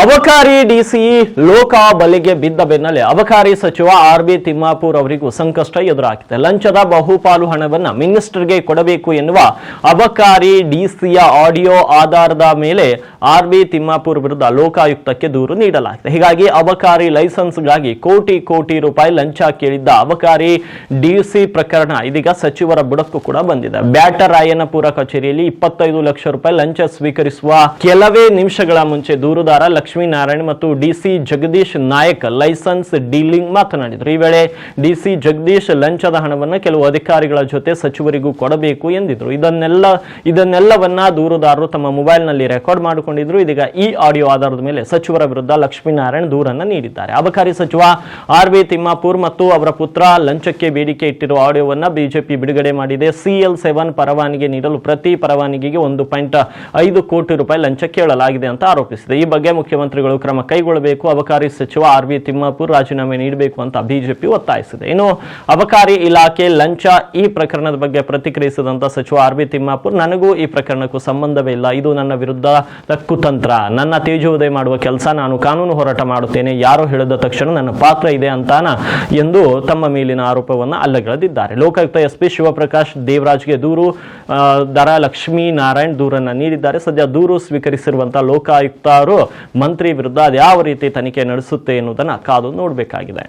ಅಬಕಾರಿ ಡಿಸಿ ಲೋಕ ಬಲಿಗೆ ಬಿದ್ದ ಬೆನ್ನಲ್ಲೇ ಅಬಕಾರಿ ಸಚಿವ ಆರ್ ಬಿ ತಿಮ್ಮಾಪುರ್ ಅವರಿಗೂ ಸಂಕಷ್ಟ ಎದುರಾಗಿದೆ. ಲಂಚದ ಬಹುಪಾಲು ಹಣವನ್ನ ಮಿನಿಸ್ಟರ್ಗೆ ಕೊಡಬೇಕು ಎನ್ನುವ ಅಬಕಾರಿ ಡಿಸಿಯ ಆಡಿಯೋ ಆಧಾರದ ಮೇಲೆ ಆರ್ ಬಿ ತಿಮ್ಮಾಪುರ್ ವಿರುದ್ಧ ಲೋಕಾಯುಕ್ತಕ್ಕೆ ದೂರು ನೀಡಲಾಗಿದೆ. ಹೀಗಾಗಿ ಅಬಕಾರಿ ಲೈಸೆನ್ಸ್ಗಾಗಿ ಕೋಟಿ ಕೋಟಿ ರೂಪಾಯಿ ಲಂಚ ಕೇಳಿದ್ದ ಅಬಕಾರಿ ಡಿಸಿ ಪ್ರಕರಣ ಇದೀಗ ಸಚಿವರ ಬುಡಕ್ಕೂ ಕೂಡ ಬಂದಿದೆ. ಬ್ಯಾಟರಾಯನಪುರ ಕಚೇರಿಯಲ್ಲಿ ಇಪ್ಪತ್ತೈದು ಲಕ್ಷ ರೂಪಾಯಿ ಲಂಚ ಸ್ವೀಕರಿಸುವ ಕೆಲವೇ ನಿಮಿಷಗಳ ಮುಂಚೆ ದೂರುದಾರ ಲಕ್ಷ್ಮೀನಾರಾಯಣ್ ಮತ್ತು DC Jagadish Nayak licence dealing ಮಾತನಾಡಿದರು. ಈ ವೇಳೆ ಡಿಸಿ ಜಗದೀಶ್ ಲಂಚದ ಹಣವನ್ನು ಕೆಲವು ಅಧಿಕಾರಿಗಳ ಜೊತೆ ಸಚಿವರಿಗೂ ಕೊಡಬೇಕು ಎಂದಿದ್ರು ಇದನ್ನೆಲ್ಲ, ಇದನ್ನೆಲ್ಲವನ್ನ ದೂರುದಾರರು ತಮ್ಮ ಮೊಬೈಲ್ನಲ್ಲಿ ರೆಕಾರ್ಡ್ ಮಾಡಿಕೊಂಡಿದ್ರು ಇದೀಗ ಈ ಆಡಿಯೋ ಆಧಾರದ ಮೇಲೆ ಸಚಿವರ ವಿರುದ್ಧ ಲಕ್ಷ್ಮೀನಾರಾಯಣ್ ದೂರನ್ನ ನೀಡಿದ್ದಾರೆ. ಅಬಕಾರಿ ಸಚಿವ ಆರ್ ಬಿ ತಿಮ್ಮಾಪುರ್ ಮತ್ತು ಅವರ ಪುತ್ರ ಲಂಚಕ್ಕೆ ಬೇಡಿಕೆ ಇಟ್ಟಿರುವ ಆಡಿಯೋವನ್ನ ಬಿಜೆಪಿ ಬಿಡುಗಡೆ ಮಾಡಿದೆ. ಸಿಎಲ್ ಸೆವೆನ್ ಪರವಾನಿಗೆ ನೀಡಲು ಪ್ರತಿ ಪರವಾನಿಗೆಗೆ ಒಂದು ಪಾಯಿಂಟ್ ಐದು ಕೋಟಿ ರೂಪಾಯಿ ಲಂಚ ಕೇಳಲಾಗಿದೆ ಅಂತ ಆರೋಪಿಸಿದೆ. ಈ ಬಗ್ಗೆ ಮುಖ್ಯಮಂತ್ರಿಗಳು ಕ್ರಮ ಕೈಗೊಳ್ಳಬೇಕು. ಅಬಕಾರಿ ಸಚಿವ ಆರ್ ವಿ ತಿಮ್ಮಾಪುರ್ ರಾಜೀನಾಮೆ ನೀಡಬೇಕು ಅಂತ ಬಿಜೆಪಿ ಒತ್ತಾಯಿಸಿದೆ. ಇನ್ನು ಅಬಕಾರಿ ಇಲಾಖೆ ಲಂಚ ಈ ಪ್ರಕರಣದ ಬಗ್ಗೆ ಪ್ರತಿಕ್ರಿಯಿಸಿದಂತ ಸಚಿವ ಆರ್ ವಿ ತಿಮ್ಮಾಪುರ್, ನನಗೂ ಈ ಪ್ರಕರಣಕ್ಕೂ ಸಂಬಂಧವೇ ಇಲ್ಲ. ಇದು ನನ್ನ ವಿರುದ್ಧ ಕುತಂತ್ರ. ನನ್ನ ತೇಜೋದಯ ಮಾಡುವ ಕೆಲಸ ನಾನು ಕಾನೂನು ಹೋರಾಟ ಮಾಡುತ್ತೇನೆ. ಯಾರೋ ಹೇಳಿದ ತಕ್ಷಣ ನನ್ನ ಪಾತ್ರ ಇದೆ ಅಂತಾನ ಎಂದು ತಮ್ಮ ಮೇಲಿನ ಆರೋಪವನ್ನು ಅಲ್ಲಗಳೆದಿದ್ದಾರೆ. ಲೋಕಾಯುಕ್ತ ಎಸ್ ಪಿ ಶಿವಪ್ರಕಾಶ್ ದೇವರಾಜ್ಗೆ ದೂರು ದರ ಲಕ್ಷ್ಮೀ ನಾರಾಯಣ್ ದೂರನ್ನ ನೀಡಿದ್ದಾರೆ. ಸದ್ಯ ದೂರು ಸ್ವೀಕರಿಸಿರುವಂತಹ ಲೋಕಾಯುಕ್ತರು ಮಂತ್ರಿ ವಿರುದ್ಧ ಅದ್ಯಾವ ರೀತಿ ತನಿಖೆ ನಡೆಸುತ್ತೆ ಎನ್ನುವುದನ್ನು ಕಾದು ನೋಡಬೇಕಾಗಿದೆ.